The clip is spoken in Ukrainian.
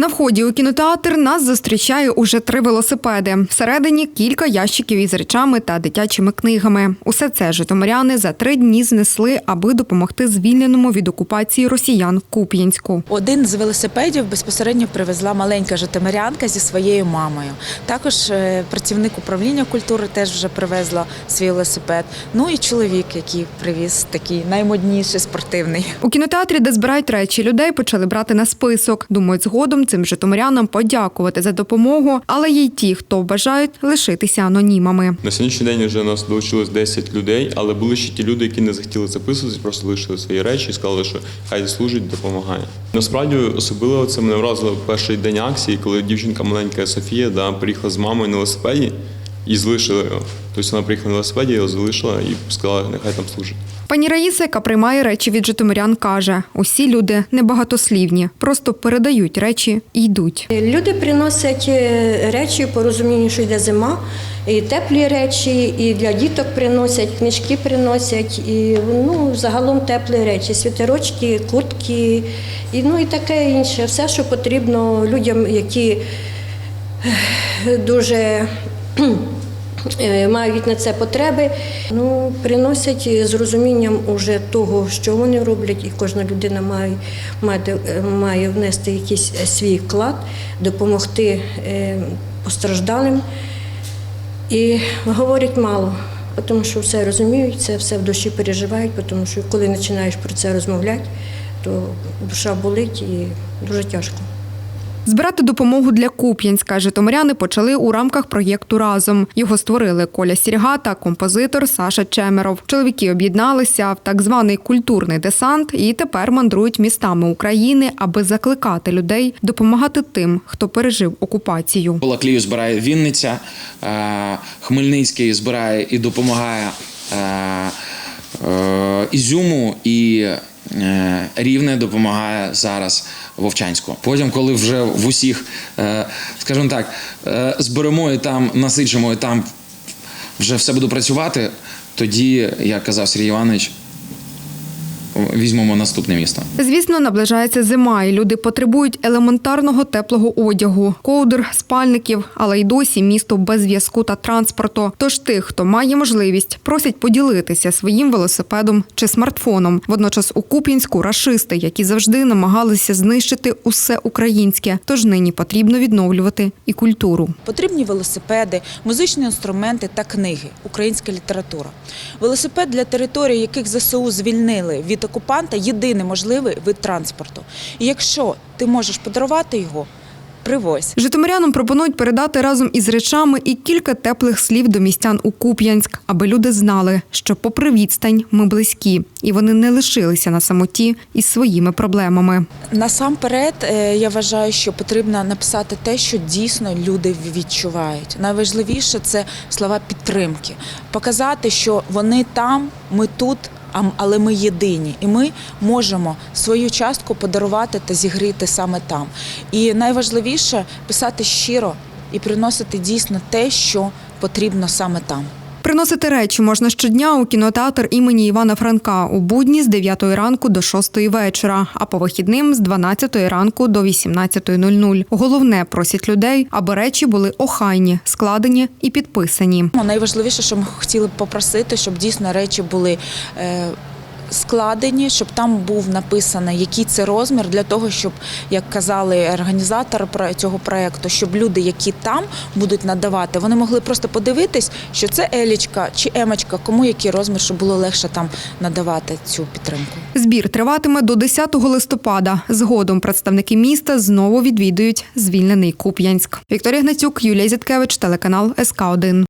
На вході у кінотеатр нас зустрічає уже три велосипеди. Всередині кілька ящиків із речами та дитячими книгами. Усе це житомиряни за три дні знесли, аби допомогти звільненому від окупації росіян Куп'янську. Один з велосипедів безпосередньо привезла маленька житомирянка зі своєю мамою. Також е, працівник управління культури теж вже привезла свій велосипед. Ну і чоловік, який привіз такий наймодніший спортивний. У кінотеатрі, де збирають речі людей, почали брати на список. Думають, згодом цим житомирянам подякувати за допомогу, але є й ті, хто бажають лишитися анонімами. На сьогоднішній день вже нас долучилось 10 людей, але були ще ті люди, які не захотіли записуватися, просто лишили свої речі і сказали, що хай служить, допомагає. Насправді особливо це мене вразило перший день акції, коли дівчинка маленька Софія да, приїхала з мамою на велосипеді і залишила його. Тобто вона приїхала на велосипеді, його залишила і сказала, нехай там служить. Пані Раїса, яка приймає речі від житомирян, каже: усі люди небагатослівні, просто передають речі і йдуть. Люди приносять е, речі по розумінню, що йде зима, і теплі речі, і для діток приносять, книжки приносять, і ну, загалом теплі речі, світерочки, куртки, і, ну, і таке інше. Все, що потрібно людям, які дуже е, мають на це потреби, ну, приносять з розумінням уже того, що вони роблять, і кожна людина має, має, має внести якийсь свій вклад, допомогти е, постраждалим. І говорять мало, тому що все розуміють, це все в душі переживають, тому що коли починаєш про це розмовляти, то душа болить і дуже тяжко. Збирати допомогу для Куп'янська житомиряни почали у рамках проєкту разом. Його створили Коля Сірга та композитор Саша Чемеров. Чоловіки об'єдналися в так званий культурний десант і тепер мандрують містами України, аби закликати людей допомагати тим, хто пережив окупацію. Балаклію збирає Вінниця, е, Хмельницький збирає і допомагає е, е, Ізюму і Рівне допомагає зараз Вовчанську. Потім, коли вже в усіх, е, скажімо так, е, зберемо і там насичимо, і там вже все буде працювати, тоді, як казав Сергій Іванович, візьмемо наступне місто. Звісно, наближається зима, і люди потребують елементарного теплого одягу, ковдр, спальників, але й досі місто без зв'язку та транспорту. Тож тих, хто має можливість, просять поділитися своїм велосипедом чи смартфоном. Водночас у Куп'янську рашисти, які завжди намагалися знищити усе українське. Тож нині потрібно відновлювати і культуру. Потрібні велосипеди, музичні інструменти та книги, українська література. Велосипед для територій, яких ЗСУ звільнили від окупанта, єдиний можливий вид транспорту. І якщо ти можеш подарувати його, привозь. Житомирянам пропонують передати разом із речами і кілька теплих слів до містян у Куп'янськ, аби люди знали, що, попри відстань, ми близькі, і вони не лишилися на самоті із своїми проблемами. Насамперед, е, я вважаю, що потрібно написати те, що дійсно люди відчувають. Найважливіше це слова підтримки, показати, що вони там, ми тут. Але ми єдині, і ми можемо свою частку подарувати та зігріти саме там. І найважливіше писати щиро і приносити дійсно те, що потрібно саме там. Приносити речі можна щодня у кінотеатр імені Івана Франка у будні з 9 ранку до 6 вечора, а по вихідним з 12 ранку до 18.00. Головне просять людей, аби речі були охайні, складені і підписані. Найважливіше, що ми хотіли попросити, щоб дійсно речі були. Складені, щоб там був написано, який це розмір, для того, щоб, як казали організатори цього проекту, щоб люди, які там будуть надавати, вони могли просто подивитись, що це елічка чи емочка, кому який розмір, щоб було легше там надавати цю підтримку. Збір триватиме до 10 листопада. Згодом представники міста знову відвідують звільнений Куп'янськ. Вікторія Гнатюк, Юлія Зіткевич, телеканал СК 1